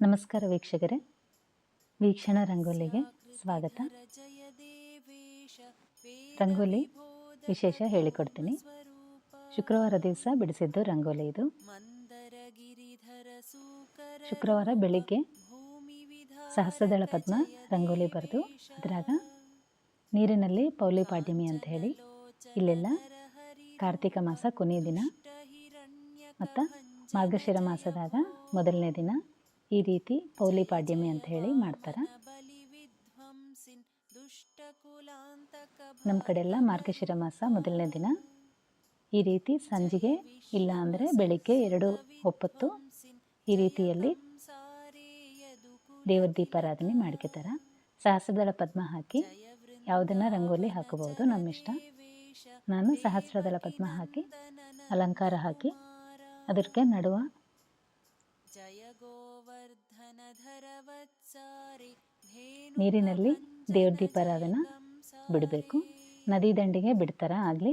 ನಮಸ್ಕಾರ ವೀಕ್ಷಕರೇ. ವೀಕ್ಷಣ ರಂಗೋಲಿಗೆ ಸ್ವಾಗತ. ರಂಗೋಲಿ ವಿಶೇಷ ಹೇಳಿಕೊಡ್ತೀನಿ. ಶುಕ್ರವಾರ ದಿವಸ ಬಿಡಿಸಿದ್ದು ರಂಗೋಲಿ ಇದು. ಶುಕ್ರವಾರ ಬೆಳಿಗ್ಗೆ ಸಹಸ್ರದಳ ಪದ್ಮ ರಂಗೋಲಿ ಬರೆದು ಅದರಾಗ ನೀರಿನಲ್ಲಿ ಪೌಲಿ ಪಾಡ್ಯಮಿ ಅಂತ ಹೇಳಿ ಇಲ್ಲೆಲ್ಲ ಕಾರ್ತಿಕ ಮಾಸ ಕೊನೆಯ ದಿನ ಮತ್ತು ಮಾರ್ಗಶಿರ ಮಾಸದಾಗ ಮೊದಲನೇ ದಿನ ಈ ರೀತಿ ಪೌಲಿ ಪಾಡ್ಯಮಿ ಅಂತ ಹೇಳಿ ಮಾಡ್ತಾರೆ. ನಮ್ಮ ಕಡೆಲ್ಲ ಮಾರ್ಗಶಿರ ಮಾಸ ಮೊದಲನೇ ದಿನ. ಈ ರೀತಿ ಸಂಜೆಗೆ ಇಲ್ಲ ಅಂದರೆ ಬೆಳಿಗ್ಗೆ ಎರಡು ಒಪ್ಪತ್ತು ಈ ರೀತಿಯಲ್ಲಿ ದೇವರ ದೀಪಾರಾಧನೆ ಮಾಡ್ಕೋತಾರೆ. ಸಹಸ್ರದಳ ಪದ್ಮ ಹಾಕಿ ಯಾವುದನ್ನು ರಂಗೋಲಿ ಹಾಕಬಹುದು ನಮ್ಮ ಇಷ್ಟ. ನಾನು ಸಹಸ್ರದಳ ಪದ್ಮ ಹಾಕಿ ಅಲಂಕಾರ ಹಾಕಿ ಅದಕ್ಕೆ ನಡುವ ನೀರಿನಲ್ಲಿ ದೇವ್ರ ದೀಪಾರಾಧನ ಬಿಡಬೇಕು. ನದಿ ದಂಡಿಗೆ ಬಿಡ್ತಾರ ಆಗಲಿ.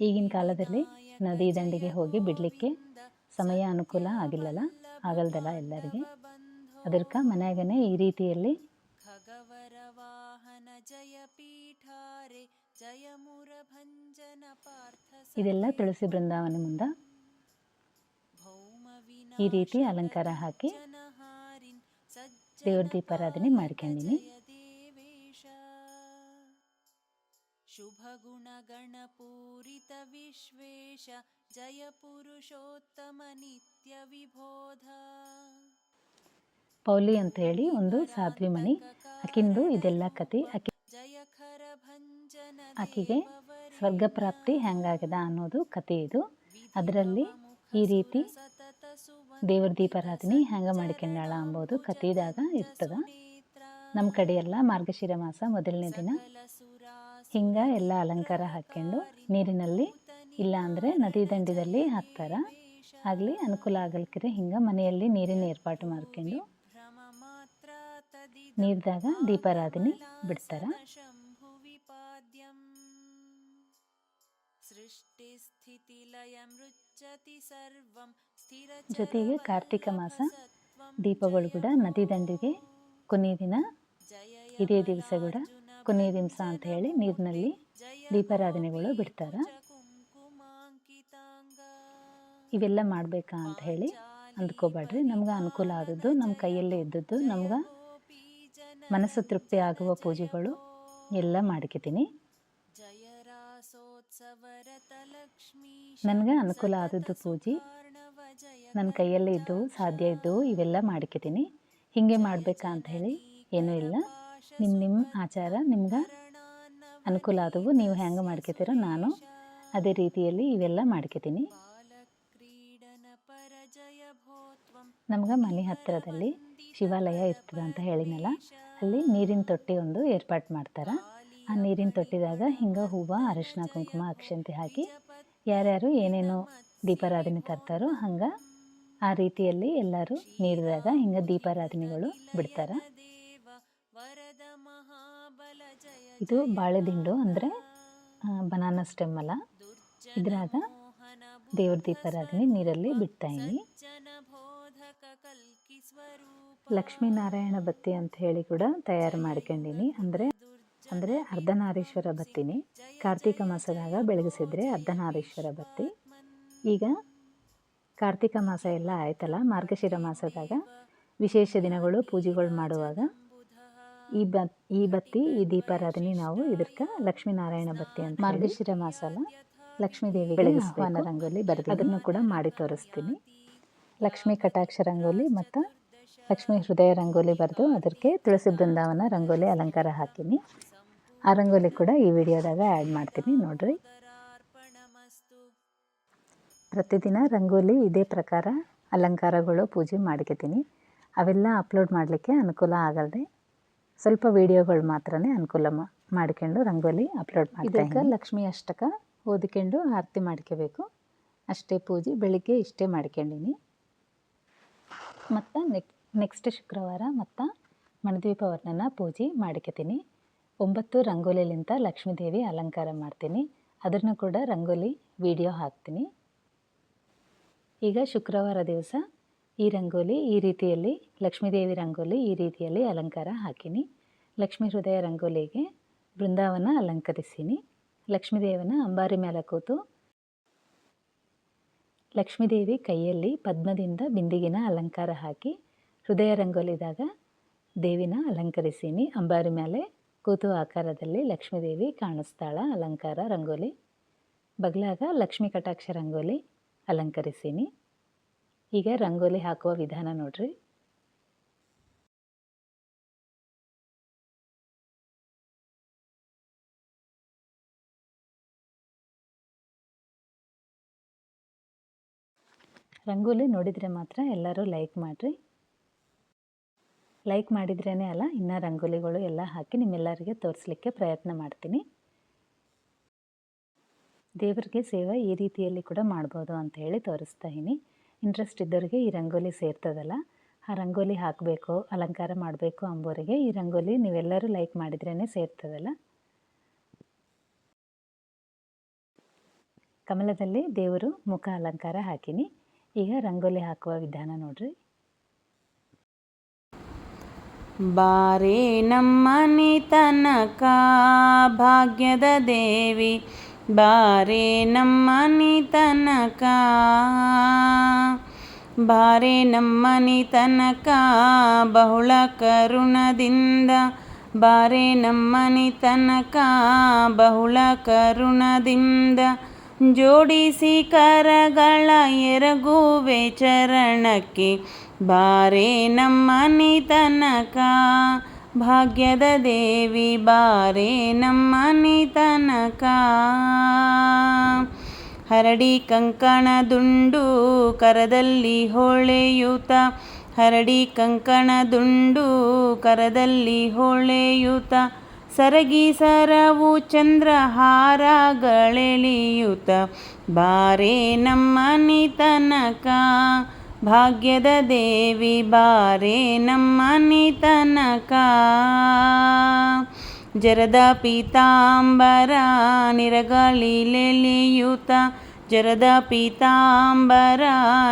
ಈಗಿನ ಕಾಲದಲ್ಲಿ ನದಿ ದಂಡಿಗೆ ಹೋಗಿ ಬಿಡಲಿಕ್ಕೆ ಸಮಯ ಅನುಕೂಲ ಆಗಿಲ್ಲಲ್ಲ ಆಗಲ್ದಲ್ಲ ಎಲ್ಲರಿಗೆ. ಅದಕ್ಕೆ ಮನೆಯಾಗನೇ ಈ ರೀತಿಯಲ್ಲಿ ಇದೆಲ್ಲ ತುಳಸಿ ಬೃಂದಾವನ ಮುಂದ ಈ ರೀತಿ ಅಲಂಕಾರ ಹಾಕಿ ದೇವ್ರ ದೀಪಾರಾಧನೆ ಮಾಡ್ಕೊಂಡಿನಿ. ಶುಭ ಗುಣ ಗಣಪೂರಿತ ವಿಶ್ವೇಶ ಜಯ ಪುರುಷೋತ್ತಮ ನಿತ್ಯ ವಿಬೋಧ. ಪೌಲಿ ಅಂತ ಹೇಳಿ ಒಂದು ಸಾಧ್ವಿ ಮಣಿ ಆಕಿಂದು ಇದೆಲ್ಲ ಕತೆ. ಆಕಿ ಜಯ ಖರ ಭಂಜನ ಆಕಿಗೆ ಸ್ವರ್ಗ ಪ್ರಾಪ್ತಿ ಹೆಂಗಾಗದ ಅನ್ನೋದು ಕತೆ ಇದು. ಅದರಲ್ಲಿ ಈ ರೀತಿ ದೇವ್ರ ದೀಪಾರಾಧನೆ ಹೆಂಗೆ ಮಾಡ್ಕೊಂಡಾಳ ಅಂಬೋದು ಕತಿದಾಗ ಇರ್ತದ. ನಮ್ಮ ಕಡೆಯೆಲ್ಲ ಮಾರ್ಗಶಿರ ಮಾಸ ಮೊದಲನೇ ದಿನ. ಹಿಂಗೆ ಎಲ್ಲ ಅಲಂಕಾರ ಹಾಕ್ಕೊಂಡು ನೀರಿನಲ್ಲಿ ಇಲ್ಲ ಅಂದರೆ ನದಿ ದಂಡದಲ್ಲಿ ಹಾಕ್ತಾರ. ಆಗಲಿ ಅನುಕೂಲ ಆಗಲ್ಕಿರೆ ಹಿಂಗೆ ಮನೆಯಲ್ಲಿ ನೀರಿನ ಏರ್ಪಾಟು ಮಾಡ್ಕೊಂಡು ನೀರ್ದಾಗ ದೀಪಾರಾಧನೆ ಬಿಡ್ತಾರ. ಜೊತೆಗೆ ಕಾರ್ತಿಕ ಮಾಸ ದೀಪಗಳು ಕೂಡ ನದಿ ದಂಡಿಗೆ ಕೊನೆಯ ದಿನ ಇದೇ ದಿವಸ ಕೂಡ ಕೊನೆಯ ದಿವಸ ಅಂತ ಹೇಳಿ ನೀರಿನಲ್ಲಿ ದೀಪಾರಾಧನೆಗಳು ಬಿಡ್ತಾರೆ. ಇವೆಲ್ಲ ಮಾಡಬೇಕಾ ಅಂತ ಹೇಳಿ ಅಂದ್ಕೋಬೇಡ್ರಿ. ನಮ್ಗೆ ಅನುಕೂಲ ಆದದ್ದು ನಮ್ಮ ಕೈಯಲ್ಲೇ ಇದ್ದದ್ದು ನಮ್ಗೆ ಮನಸ್ಸು ತೃಪ್ತಿ ಆಗುವ ಪೂಜೆಗಳು ಎಲ್ಲ ಮಾಡ್ಕೊತೀನಿ. ನನಗೆ ಅನುಕೂಲ ಆದದ್ದು ಪೂಜೆ. ನನ್ನ ಕೈಯಲ್ಲೇ ಇದ್ದವು ಸಾಧ್ಯ ಇದ್ದವು ಇವೆಲ್ಲ ಮಾಡ್ಕೊತೀನಿ. ಹೀಗೆ ಮಾಡಬೇಕಾ ಅಂತ ಹೇಳಿ ಏನೂ ಇಲ್ಲ. ನಿಮ್ಮ ನಿಮ್ಮ ಆಚಾರ ನಿಮ್ಗೆ ಅನುಕೂಲ ಆದವು. ನೀವು ಹೆಂಗೆ ಮಾಡ್ಕೊತೀರೋ ನಾನು ಅದೇ ರೀತಿಯಲ್ಲಿ ಇವೆಲ್ಲ ಮಾಡ್ಕೊತೀನಿ. ನಮ್ಗೆ ಮನೆ ಹತ್ತಿರದಲ್ಲಿ ಶಿವಾಲಯ ಇರ್ತದೆ ಅಂತ ಹೇಳಿನಲ್ಲ ಅಲ್ಲಿ ನೀರಿನ ತೊಟ್ಟಿ ಒಂದು ಏರ್ಪಾಟ್ ಮಾಡ್ತಾರೆ. ಆ ನೀರಿನ ತೊಟ್ಟಿದಾಗ ಹಿಂಗೆ ಹೂವು ಅರಿಶಿನ ಕುಂಕುಮ, ಅಕ್ಷಂತಿ ಹಾಕಿ ಯಾರ್ಯಾರು ಏನೇನು ದೀಪಾರಾಧನೆ ತರ್ತಾರೋ ಹಂಗೆ ಆ ರೀತಿಯಲ್ಲಿ ಎಲ್ಲರೂ ನೀಡಿದಾಗ ಹಿಂಗೆ ದೀಪಾರಾಧನೆಗಳು ಬಿಡ್ತಾರೆ. ಇದು ಬಾಳೆ ದಿಂಡು ಅಂದ್ರೆ ಇದು ಬಾಳೆದಿಂಡು ಅಂದರೆ ಬನಾನಾ ಸ್ಟೆಮ್ ಅಲ್ಲ. ಇದ್ರಾಗ ದೇವ್ರ ದೀಪಾರಾಧನೆ ನೀರಲ್ಲಿ ಬಿಡ್ತಾ ಲಕ್ಷ್ಮೀನಾರಾಯಣ ಬತ್ತಿ ಅಂತ ಹೇಳಿ ಕೂಡ ತಯಾರು ಮಾಡ್ಕೊಂಡಿನಿ. ಅಂದರೆ ಅಂದರೆ ಅರ್ಧನಾರೀಶ್ವರ ಬತ್ತಿನಿ ಕಾರ್ತಿಕ ಮಾಸದಾಗ ಬೆಳಗಿಸಿದ್ರೆ ಅರ್ಧನಾರೀಶ್ವರ ಬತ್ತಿ ಈಗ ಕಾರ್ತಿಕ ಮಾಸ ಎಲ್ಲ ಆಯ್ತಲ್ಲ ಮಾರ್ಗಶಿರ ಮಾಸದಾಗ ವಿಶೇಷ ದಿನಗಳು ಪೂಜೆಗಳು ಮಾಡುವಾಗ ಈ ಬತ್ ಈ ಬತ್ತಿ ಈ ದೀಪಾರಾಧನೆ ನಾವು ಇದಕ್ಕೆ ಲಕ್ಷ್ಮೀನಾರಾಯಣ ಬತ್ತಿ ಅಂತ ಮಾರ್ಗಶಿರ ಮಾಸ ಅಲ್ಲ ಲಕ್ಷ್ಮೀ ದೇವಿ ಆಹ್ವಾನ ರಂಗೋಲಿ ಬರೆದು ಅದನ್ನು ಕೂಡ ಮಾಡಿ ತೋರಿಸ್ತೀನಿ. ಲಕ್ಷ್ಮೀ ಕಟಾಕ್ಷ ರಂಗೋಲಿ ಮತ್ತು ಲಕ್ಷ್ಮೀ ಹೃದಯ ರಂಗೋಲಿ ಬರೆದು ಅದಕ್ಕೆ ತುಳಸಿ ಬೃಂದಾವನ ರಂಗೋಲಿ ಅಲಂಕಾರ ಹಾಕೀನಿ. ಆ ರಂಗೋಲಿ ಕೂಡ ಈ ವಿಡಿಯೋದಾಗ ಆ್ಯಡ್ ಮಾಡ್ತೀನಿ ನೋಡ್ರಿ. ಪ್ರತಿದಿನ ರಂಗೋಲಿ ಇದೇ ಪ್ರಕಾರ ಅಲಂಕಾರಗಳು ಪೂಜೆ ಮಾಡ್ಕೊತೀನಿ. ಅವೆಲ್ಲ ಅಪ್ಲೋಡ್ ಮಾಡಲಿಕ್ಕೆ ಅನುಕೂಲ ಆಗಲ್ದೆ ಸ್ವಲ್ಪ ವಿಡಿಯೋಗಳು ಮಾತ್ರ ಅನುಕೂಲ ಮಾಡ್ಕೊಂಡು ರಂಗೋಲಿ ಅಪ್ಲೋಡ್ ಇದಕ್ಕೆ ಲಕ್ಷ್ಮಿ ಅಷ್ಟಕ ಓದಿಕೊಂಡು ಆರತಿ ಮಾಡ್ಕೋಬೇಕು. ಅಷ್ಟೇ ಪೂಜೆ ಬೆಳಿಗ್ಗೆ ಇಷ್ಟೇ ಮಾಡ್ಕೊಂಡಿನಿ. ಮತ್ತು ನೆಕ್ ನೆಕ್ಸ್ಟ್ ಶುಕ್ರವಾರ ಮತ್ತು ಮಣದೀಪ ವರ್ಣನ ಪೂಜೆ ಮಾಡ್ಕೊತೀನಿ. ಒಂಬತ್ತು ರಂಗೋಲಿಲಿಂತ ಲಕ್ಷ್ಮೀದೇವಿ ಅಲಂಕಾರ ಮಾಡ್ತೀನಿ. ಅದನ್ನು ಕೂಡ ರಂಗೋಲಿ ವಿಡಿಯೋ ಹಾಕ್ತೀನಿ. ಈಗ ಶುಕ್ರವಾರ ದಿವಸ ಈ ರಂಗೋಲಿ ಈ ರೀತಿಯಲ್ಲಿ, ಲಕ್ಷ್ಮೀದೇವಿ ರಂಗೋಲಿ ಈ ರೀತಿಯಲ್ಲಿ ಅಲಂಕಾರ ಹಾಕಿನಿ. ಲಕ್ಷ್ಮೀ ಹೃದಯ ರಂಗೋಲಿಗೆ ಬೃಂದಾವನ ಅಲಂಕರಿಸೀನಿ. ಲಕ್ಷ್ಮೀದೇವನ ಅಂಬಾರಿ ಮೇಲೆ ಕೂತು ಲಕ್ಷ್ಮೀದೇವಿ ಕೈಯಲ್ಲಿ ಪದ್ಮದಿಂದ ಬಿಂದಿಗಿನ ಅಲಂಕಾರ ಹಾಕಿ ಹೃದಯ ರಂಗೋಲಿದಾಗ ದೇವಿನ ಅಲಂಕರಿಸೀನಿ. ಅಂಬಾರಿ ಮೇಲೆ ಕೂತು ಆಕಾರದಲ್ಲಿ ಲಕ್ಷ್ಮೀದೇವಿ ಕಾಣಿಸ್ತಾಳ, ಅಲಂಕಾರ ರಂಗೋಲಿ. ಬಗ್ಲಾಗ ಲಕ್ಷ್ಮೀ ಕಟಾಕ್ಷ ರಂಗೋಲಿ, ಅಲಂಕರಿಸೀನಿ. ಈಗ ರಂಗೋಲಿ ಹಾಕುವ ವಿಧಾನ ನೋಡ್ರಿ. ರಂಗೋಲಿ ನೋಡಿದರೆ ಮಾತ್ರ ಎಲ್ಲರೂ ಲೈಕ್ ಮಾಡಿರಿ. ಲೈಕ್ ಮಾಡಿದ್ರೇ ಅಲ್ಲ, ಇನ್ನು ರಂಗೋಲಿಗಳು ಎಲ್ಲ ಹಾಕಿ ನಿಮ್ಮೆಲ್ಲರಿಗೆ ತೋರಿಸಲಿಕ್ಕೆ ಪ್ರಯತ್ನ ಮಾಡ್ತೀನಿ. ದೇವರಿಗೆ ಸೇವೆ ಈ ರೀತಿಯಲ್ಲಿ ಕೂಡ ಮಾಡ್ಬೋದು ಅಂತ ಹೇಳಿ ತೋರಿಸ್ತಾ ಇದ್ದೀನಿ. ಇಂಟ್ರೆಸ್ಟ್ ಇದ್ದವರಿಗೆ ಈ ರಂಗೋಲಿ ಸೇರ್ತದಲ್ಲ, ಆ ರಂಗೋಲಿ ಹಾಕಬೇಕು, ಅಲಂಕಾರ ಮಾಡಬೇಕು ಅಂಬೋರಿಗೆ ಈ ರಂಗೋಲಿ ನೀವೆಲ್ಲರೂ ಲೈಕ್ ಮಾಡಿದ್ರೇ ಸೇರ್ತದಲ್ಲ. ಕಮಲದಲ್ಲಿ ದೇವರು ಮುಖ ಅಲಂಕಾರ ಹಾಕಿನಿ. ಈಗ ರಂಗೋಲಿ ಹಾಕುವ ವಿಧಾನ ನೋಡ್ರಿ. ಬಾರೆ ನಮ್ಮನೆ ತನಕ ಭಾಗ್ಯದ ದೇವಿ. ಬಾರೆ ನಮ್ಮನೆ ತನಕ, ಬಾರೆ ನಮ್ಮನೆ ತನಕ ಬಹುಳ ಕರುಣದಿಂದ. ಬಾರೆ ನಮ್ಮನೆ ತನಕ ಬಹುಳ ಕರುಣದಿಂದ. ಜೋಡಿಸಿ ಕರಗಳ ಎರಗುವೆ ಚರಣಕ್ಕೆ ಬಾರೆ ನಮ್ಮನೆ ತನಕ ಭಾಗ್ಯದ ದೇವಿ ಬಾರೆ ನಮ್ಮನೆ ತನಕ ಹರಡಿ ಕಂಕಣ ದುಂಡು ಕರದಲ್ಲಿ ಹೊಳೆಯುತ, ಹರಡಿ ಕಂಕಣ ದುಂಡು ಕರದಲ್ಲಿ ಹೊಳೆಯುತ, ಸರಗಿ ಸರವು ಚಂದ್ರಹಾರಗಳೆಳಿಯುತ ಬಾರೆ ನಮ್ಮನೆ ತನಕ ಭಾಗ್ಯದ ದೇವಿ ಬಾರೆ ನಮ್ಮನೆ ತನಕ ಜರದ ಪೀತಾಂಬರ ನಿರಗಳಿಲೆಲೆಯುತ ಜರದ ಪೀತಾಂಬರ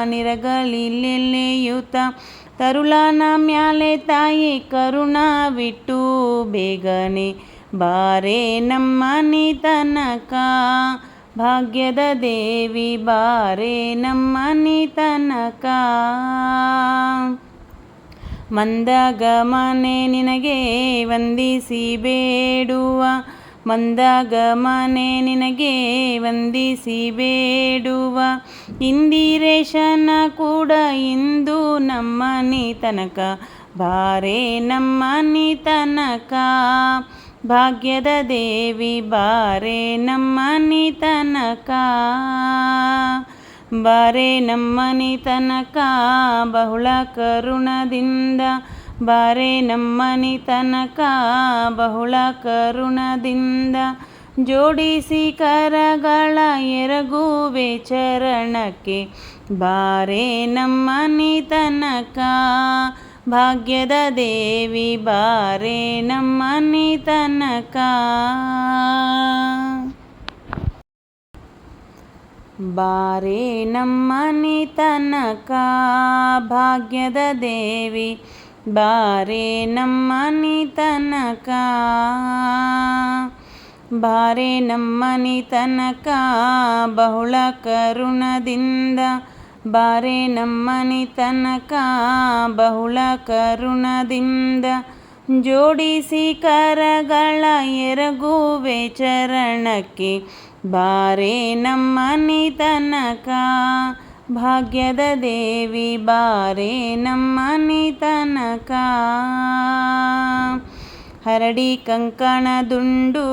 ನಿರಗಳಿಲೆಲೆಯುತ ತರುಳನ ಮ್ಯಾಲೆ ತಾಯಿ ಕರುಣವಿಟ್ಟು ಬೇಗನೆ ಬಾರೆ ನಮ್ಮನೆ ತನಕ ಭಾಗ್ಯದ ದೇವಿ ಬಾರೆ ನಮ್ಮ ತನಕ ಮಂದಗಮನೆ ನಿನಗೆ ವಂದಿಸಿ ಬೇಡುವ. ಮಂದಗಮನೆ ನಿನಗೆ ವಂದಿಸಿ ಬೇಡುವ. ಇಂದಿರೇಶನ ಕೂಡ ಇಂದು ನಮ್ಮನೆ ತನಕ ಬಾರೆ ನಮ್ಮ ತನಕ ಭಾಗ್ಯದ ದೇವಿ ಬಾರೆ ನಮ್ಮ ನಿತನಕ. ಬಾರೆ ನಮ್ಮ ನಿತನಕ, ಬಹುಳ ಕರುಣದಿಂದ. ಬಾರೆ ನಮ್ಮ ನಿತನಕ, ಬಹುಳ ಕರುಣದಿಂದ. ಜೋಡಿಸಿ ಕರಗಳ ಎರಗುವೆ ಚರಣಕ್ಕೆ. ಬಾರೆ ನಮ್ಮ ತನಕ ಭಾಗ್ಯದ ದೇವಿ ಬಾರೆ ನಮ್ಮನೆ ತನಕ. ಬಾರೆ ನಮ್ಮನೆ ತನಕ ಭಾಗ್ಯದ ದೇವಿ ಬಾರೆ ನಮ್ಮನೆ ತನಕ. ಬಾರೆ ನಮ್ಮನೆ ತನಕ ಬಹುಳ ಕರುಣದಿಂದ ಬಾರೆ ನಮ್ಮನೆ ತನಕ ಬಹುಳ ಕರುಣದಿಂದ ಜೋಡಿಸಿ ಕರಗಳ ಎರಗುವೆ ಚರಣಕ್ಕೆ. ಬಾರೆ ನಮ್ಮನೆ ತನಕ ಭಾಗ್ಯದ ದೇವಿ, ಬಾರೆ ನಮ್ಮನೆ ತನಕ. ಹರಡಿ ಕಂಕಣ ದುಂಡು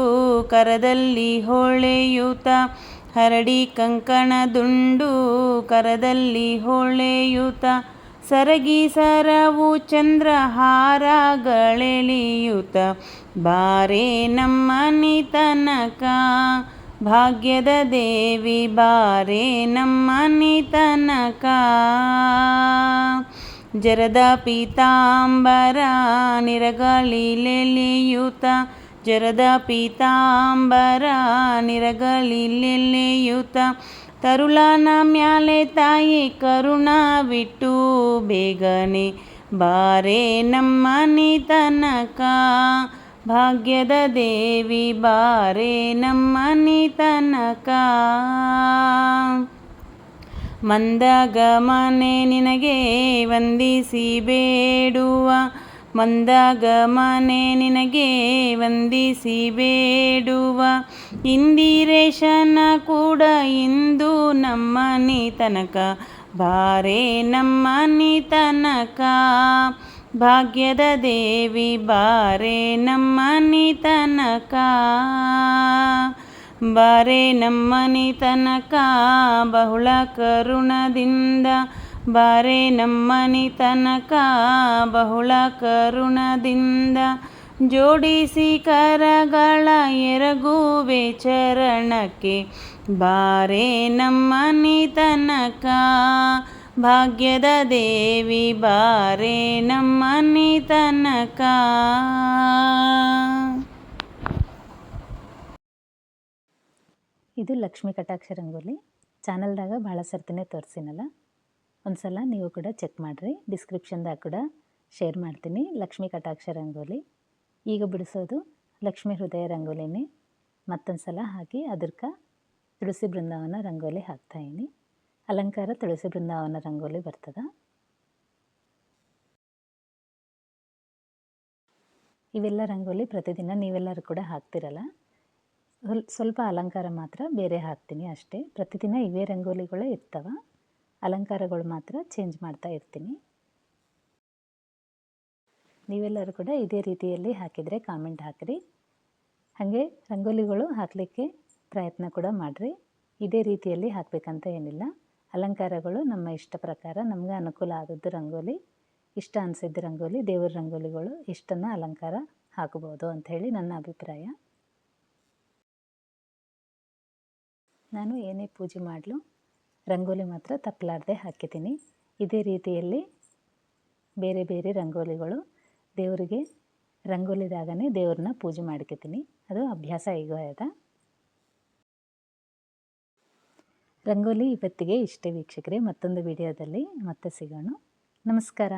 ಕರದಲ್ಲಿ ಹೊಳೆಯುತ ಹರಡಿ ಕಂಕಣ ದುಂಡು ಕರದಲ್ಲಿ ಹೊಳೆಯುತ ಸರಗಿ ಸರವು ಚಂದ್ರಹಾರಗಳೆಳಿಯುತ ಬಾರೆ ನಮ್ಮ ನಿತನಕ, ಭಾಗ್ಯದ ದೇವಿ, ಬಾರೆ ನಮ್ಮ ನಿತನಕ. ಜರದ ಪೀತಾಂಬರ ನಿರಗಳಿಲೆಲೆಯುತ ಜರದ ಪೀತಾಂಬರ ನಿರಗಳಿಲೆಲೆಯುತ ತರುಳನ ಮ್ಯಾಲೆ ತಾಯಿ ಕರುಣವಿಟ್ಟು ಬೇಗನೆ ಬಾರೆ ನಮ್ಮ ತನಕ ಭಾಗ್ಯದ ದೇವಿ ಬಾರೆ ನಮ್ಮನಿ ತನಕ ಮಂದಗಮನೆ ನಿನಗೆ ವಂದಿಸಿ ಬೇಡುವ ಮಂದಗಮನೆ ನಿನಗೆ ವಂದಿಸಿ ಬೇಡುವ ಇಂದಿರೇಶನ ಕೂಡ ಇಂದು ನಮ್ಮನಿ ತನಕ ಬಾರೆ ನಮ್ಮನಿ ತನಕ ಭಾಗ್ಯದ ದೇವಿ, ಬಾರೆ ನಮ್ಮನಿ ತನಕ ಬಾರೆ ನಮ್ಮನಿ ತನಕ ಬಹುಳ ಕರುಣದಿಂದ ಬಾರೆ ನಮ್ಮನಿ ತನಕ ಬಹುಳ ಕರುಣದಿಂದ ಜೋಡಿಸಿ ಕರಗಳ ಎರಗುವೆ ಚರಣಕ್ಕೆ. ಬಾರೆ ನಮ್ಮನಿ ತನಕ ಭಾಗ್ಯದ ದೇವಿ, ಬಾರೆ ನಮ್ಮನಿ ತನಕ. ಇದು ಲಕ್ಷ್ಮೀ ಕಟಾಕ್ಷ ರಂಗೋಲಿ ಚಾನಲ್ದಾಗ ಭಾಳ ಸರ್ತಿನೇ ತೋರಿಸಿನಲ್ಲ. ಒಂದು ಸಲ ನೀವು ಕೂಡ ಚೆಕ್ ಮಾಡಿರಿ. ಡಿಸ್ಕ್ರಿಪ್ಷನ್ದಾಗ ಕೂಡ ಶೇರ್ ಮಾಡ್ತೀನಿ. ಲಕ್ಷ್ಮೀ ಕಟಾಕ್ಷ ರಂಗೋಲಿ. ಈಗ ಬಿಡಿಸೋದು ಲಕ್ಷ್ಮೀ ಹೃದಯ ರಂಗೋಲಿನೇ. ಮತ್ತೊಂದು ಸಲ ಹಾಕಿ ಅದಕ್ಕೆ ತುಳಸಿ ಬೃಂದಾವನ ರಂಗೋಲಿ ಹಾಕ್ತಾಯಿನಿ ಅಲಂಕಾರ ತುಳಸಿ ಬೃಂದಾವನ ರಂಗೋಲಿ ಬರ್ತದ. ಇವೆಲ್ಲ ರಂಗೋಲಿ ಪ್ರತಿದಿನ ನೀವೆಲ್ಲರೂ ಕೂಡ ಹಾಕ್ತಿರಲ್ಲ. ಸ್ವಲ್ ಸ್ವಲ್ಪ ಅಲಂಕಾರ ಮಾತ್ರ ಬೇರೆ ಹಾಕ್ತೀನಿ ಅಷ್ಟೇ. ಪ್ರತಿದಿನ ಇವೇ ರಂಗೋಲಿಗಳೇ ಇರ್ತವೆ. ಅಲಂಕಾರಗಳು ಮಾತ್ರ ಚೇಂಜ್ ಮಾಡ್ತಾ ಇರ್ತೀನಿ. ನೀವೆಲ್ಲರೂ ಕೂಡ ಇದೇ ರೀತಿಯಲ್ಲಿ ಹಾಕಿದರೆ ಕಾಮೆಂಟ್ ಹಾಕಿರಿ. ಹಾಗೆ ರಂಗೋಲಿಗಳು ಹಾಕಲಿಕ್ಕೆ ಪ್ರಯತ್ನ ಕೂಡ ಮಾಡಿರಿ. ಇದೇ ರೀತಿಯಲ್ಲಿ ಹಾಕಬೇಕಂತ ಏನಿಲ್ಲ. ಅಲಂಕಾರಗಳು ನಮ್ಮ ಇಷ್ಟ ಪ್ರಕಾರ, ನಮಗೆ ಅನುಕೂಲ ಆದದ್ದು ರಂಗೋಲಿ, ಇಷ್ಟ ಅನಿಸಿದ್ದು ರಂಗೋಲಿ, ದೇವರ ರಂಗೋಲಿಗಳು, ಇಷ್ಟನ್ನು ಅಲಂಕಾರ ಹಾಕ್ಬೋದು ಅಂಥೇಳಿ ನನ್ನ ಅಭಿಪ್ರಾಯ. ನಾನು ಏನೇ ಪೂಜೆ ಮಾಡಲು ರಂಗೋಲಿ ಮಾತ್ರ ತಪ್ಪಲಾರ್ದೆ ಹಾಕಿದ್ದೀನಿ. ಇದೇ ರೀತಿಯಲ್ಲಿ ಬೇರೆ ಬೇರೆ ರಂಗೋಲಿಗಳು ದೇವರಿಗೆ ರಂಗೋಲಿದಾಗನೇ ದೇವ್ರನ್ನ ಪೂಜೆ ಮಾಡ್ಕೊತೀನಿ. ಅದು ಅಭ್ಯಾಸ ಈಗ ಅದ ರಂಗೋಲಿ ಇವತ್ತಿಗೆ ಇಷ್ಟೇ ವೀಕ್ಷಕರೇ, ಮತ್ತೊಂದು ವಿಡಿಯೋದಲ್ಲಿ ಮತ್ತೆ ಸಿಗೋಣ. ನಮಸ್ಕಾರ.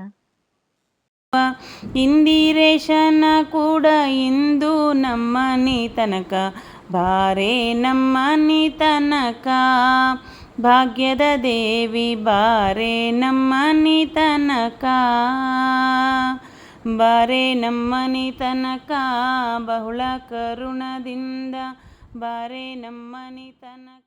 ಇಂದಿರೇಶನ ಕೂಡ ಇಂದು ನಮ್ಮನಿ ತನಕ ಬಾರೆ ನಮ್ಮನಿ ತನಕ ಭಾಗ್ಯದ ದೇವಿ ಬಾರೆ ನಮ್ಮ ನಿತನಕ. ಬಾರೆ ನಮ್ಮ ನಿತನಕ ಬಹುಳ ಕರುಣದಿಂದ. ಬಾರೆ ನಮ್ಮ ತನಕ